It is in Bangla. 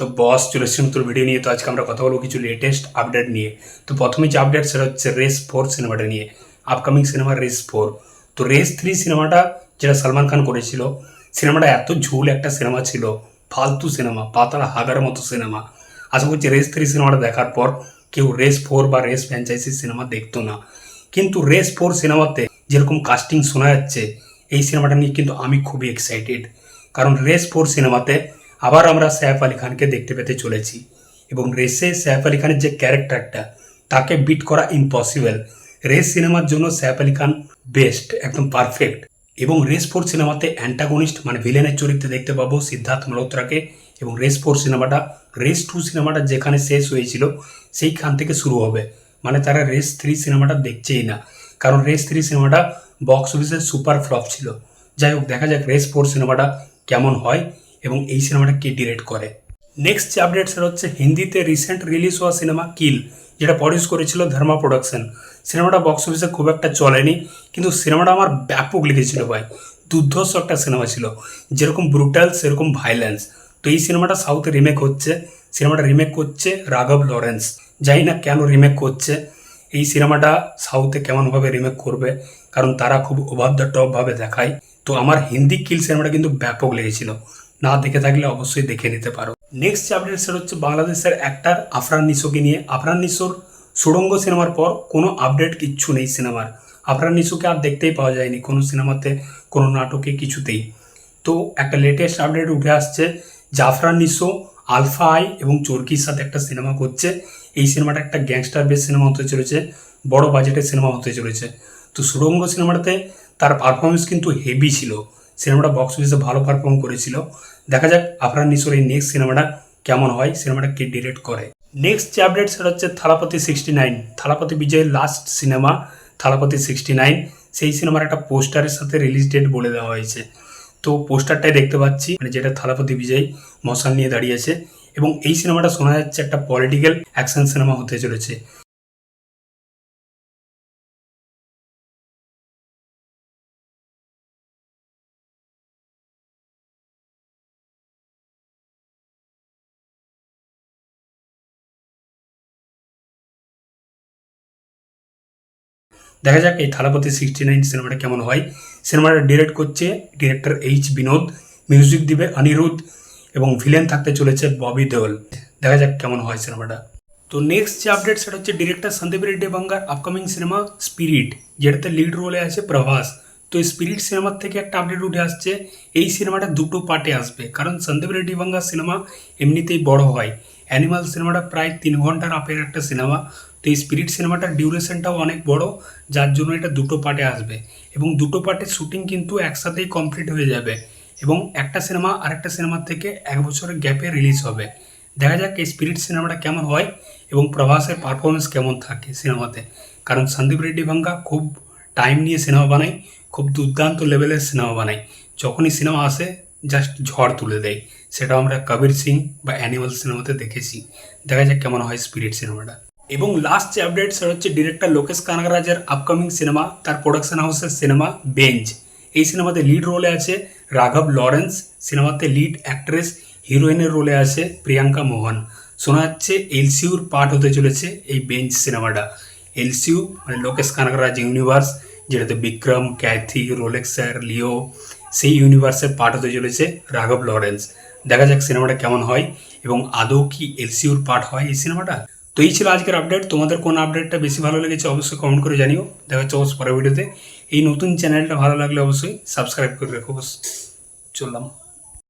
তো বস চলে এসেছি নতুন ভিডিও নিয়ে, তো আজকে আমরা কথা বলব কিছু লেটেস্ট আপডেট নিয়ে। তো প্রথমে যে আপডেট সেটা হচ্ছে রেস ফোর সিনেমাটা নিয়ে আপকামিং সিনেমা রেস ফোর তো রেস থ্রি সিনেমাটা যেটা সালমান খান করেছিল সিনেমাটা এত ঝুল একটা সিনেমা ছিল, ফালতু সিনেমা পাতার হাগার মতো সিনেমা আশা করছি রেস থ্রি সিনেমাটা দেখার পর কেউ রেস ফোর বা রেস ফ্র্যাঞ্চাইজি সিনেমা দেখতো না। কিন্তু রেস ফোর সিনেমাতে যেরকম কাস্টিং শোনা যাচ্ছে, এই সিনেমাটা নিয়ে কিন্তু আমি খুবই এক্সাইটেড কারণ রেস ফোর সিনেমাতে আবার আমরা সাইফ আলী খানকে দেখতে পেতে চলেছি এবং রেসে সাইফ আলী খানের যে ক্যারেক্টারটা, তাকে বিট করা ইম্পসিবল রেস সিনেমার জন্য সাইফ আলী খান বেস্ট একদম পারফেক্ট এবং রেস ফোর সিনেমাতে অ্যান্টাগনিস্ট মানে ভিলেনের চরিত্রে দেখতে পাবো সিদ্ধার্থ মালহোত্রাকে। এবং রেস ফোর সিনেমাটা, রেস টু সিনেমাটা যেখানে শেষ হয়েছিল, সেইখান থেকে শুরু হবে। মানে তারা রেস থ্রি সিনেমাটা দেখছেই না। কারণ রেস থ্রি সিনেমাটা বক্স অফিসে সুপার ফ্লপ ছিল। যাই হোক, দেখা যাক রেস ফোর সিনেমাটা কেমন হয়। এবং এই সিনেমাটা কে ডিরেক্ট করে। নেক্সট যে আপডেট সেটা হচ্ছে হিন্দিতে রিসেন্ট রিলিজ হওয়া সিনেমা কিল যেটা প্রডিউস করেছিল ধর্মা প্রোডাকশন সিনেমাটা বক্স অফিসে খুব একটা চলেনি, কিন্তু সিনেমাটা আমার ব্যাপক লেগেছিল ভাই। দুর্ধর্ষ একটা সিনেমা ছিল। যেরকম ব্রুটাল সেরকম ভাইলেন্স তো এই সিনেমাটা সাউথে রিমেক হচ্ছে। সিনেমাটা রিমেক করছে রাঘব লরেন্স। জানি না কেন রিমেক করছে। এই সিনেমাটা সাউথে কেমনভাবে রিমেক করবে, কারণ তারা খুব ওভার দ্য টপভাবে দেখায়। তো আমার হিন্দি কিল সিনেমাটা কিন্তু ব্যাপক লেগেছিল। না দেখে থাকলে অবশ্যই দেখে নিতে পারো। নেক্সট আপডেট সেটা হচ্ছে বাংলাদেশের অ্যাক্টার আফরান নিশোকে নিয়ে। আফরান নিশোর সুড়ঙ্গ সিনেমার পর কোনো আপডেট কিচ্ছু নেই সিনেমার আফরান নিশোকে আর দেখতেই পাওয়া যায়নি, কোনো সিনেমাতে কোনো নাটকে কিছুতেই। তো একটা লেটেস্ট আপডেট উঠে আসছে জাফরান নিশো, আলফা আই এবং চরকির সাথে একটা সিনেমা করছে। এই সিনেমাটা একটা গ্যাংস্টার বেস সিনেমা হতে চলেছে, বড় বাজেটের সিনেমা হতে চলেছে। তো সুরঙ্গ সিনেমাটাতে তার পারফরমেন্স কিন্তু হেভি ছিল। সিনেমাটা বক্স অফিসে ভালো পারফর্ম করেছিল। দেখা যাক আফরান নিশোর এই নেক্সট সিনেমাটা কেমন হয়, সিনেমাটা কে ডিরেক্ট করে। নেক্সট যে আপডেট সেটা হচ্ছে থালাপতি সিক্সটি নাইন থালাপতি বিজয়ের last cinema, Thalapathy sixty nine সেই সিনেমার একটা পোস্টারের সাথে রিলিজ ডেট বলে দেওয়া হয়েছে। তো পোস্টারটাই দেখতে পাচ্ছি মানে যেটা থালাপতি বিজয় মশাল নিয়ে দাঁড়িয়েছে এবং এই সিনেমাটা শোনা যাচ্ছে একটা পলিটিক্যাল অ্যাকশন সিনেমা হতে চলেছে। দেখা যাক এই থালাপতি সিক্সটি নাইন সিনেমাটা কেমন হয়। সিনেমাটা ডিরেক্ট করছে ডিরেক্টর এইচ বিনোদ মিউজিক দিবে অনিরুদ্ধ এবং ভিলেন থাকতে চলেছে ববি দেওল। দেখা যাক কেমন হয় সিনেমাটা। তো নেক্সট যে আপডেট সেটা হচ্ছে ডিরেক্টর সন্দীপ রেড্ডি বাঙ্গার আপকামিং সিনেমা স্পিরিট যেটাতে লিড রোলে আছে প্রভাস। তো স্পিরিট সিনেমার থেকে একটা আপডেট উঠে আসছে। এই সিনেমাটা দুটো পার্টে আসবে। কারণ সন্দীপ রেড্ডি বাঙ্গার সিনেমা এমনিতেই বড় হয়। অ্যানিমাল সিনেমাটা প্রায় তিন ঘণ্টার আপের একটা সিনেমা তো এই স্পিরিট সিনেমাটার ডিউরেশনটাও অনেক বড়, যার জন্য এটা দুটো পার্টে আসবে। এবং দুটো পার্টের শ্যুটিং কিন্তু একসাথেই কমপ্লিট হয়ে যাবে। এবং একটা সিনেমা আরেকটা সিনেমার থেকে এক বছরের গ্যাপে রিলিজ হবে। দেখা যাক এই স্পিরিট সিনেমাটা কেমন হয় এবং প্রভাসের পারফরমেন্স কেমন থাকে সিনেমাতে কারণ সন্দীপ রেড্ডি ভাঙ্গা খুব টাইম নিয়ে সিনেমা বানায়, খুব দুর্দান্ত লেভেলের সিনেমা বানায়। যখনই সিনেমা আসে জাস্ট ঝড় তুলে দেয়। সেটা আমরা কবির সিং বা অ্যানিমাল সিনেমাতে দেখেছি। দেখা যাক কেমন হয় স্পিরিট সিনেমাটা এবং লাস্ট যে আপডেট সেটা হচ্ছে ডিরেক্টর লোকেশ কানাগরাজের আপকামিং সিনেমা তার প্রোডাকশন হাউসের সিনেমা বেঞ্চ এই সিনেমাতে লিড রোলে আছে রাঘব লরেন্স সিনেমাতে লিড অ্যাক্ট্রেস হিরোইনের রোলে আছে প্রিয়াঙ্কা মোহন। শোনা যাচ্ছে এলসিউর পার্ট হতে চলেছে এই বেঞ্চ সিনেমাটা এলসিউ মানে লোকেশ কানাগরাজ ইউনিভার্স যেটাতে বিক্রম ক্যাথি রোলেক্সার লিও সেই ইউনিভার্সের পার্ট হতে চলেছে রাঘব লরেন্স। দেখা যাক সিনেমাটা কেমন হয় এবং আদৌ কি এলসিউর পার্ট হয় এই সিনেমাটা তো এই ছিল আজকের আপডেট তোমাদের কোন আপডেটটা বেশি ভালো লেগেছে অবশ্যই কমেন্ট করে জানিও। দেখা হচ্ছে অবশ্যই পরের ভিডিওতে এই নতুন চ্যানেলটা ভালো লাগলে অবশ্যই সাবস্ক্রাইব করে রেখো। চললাম।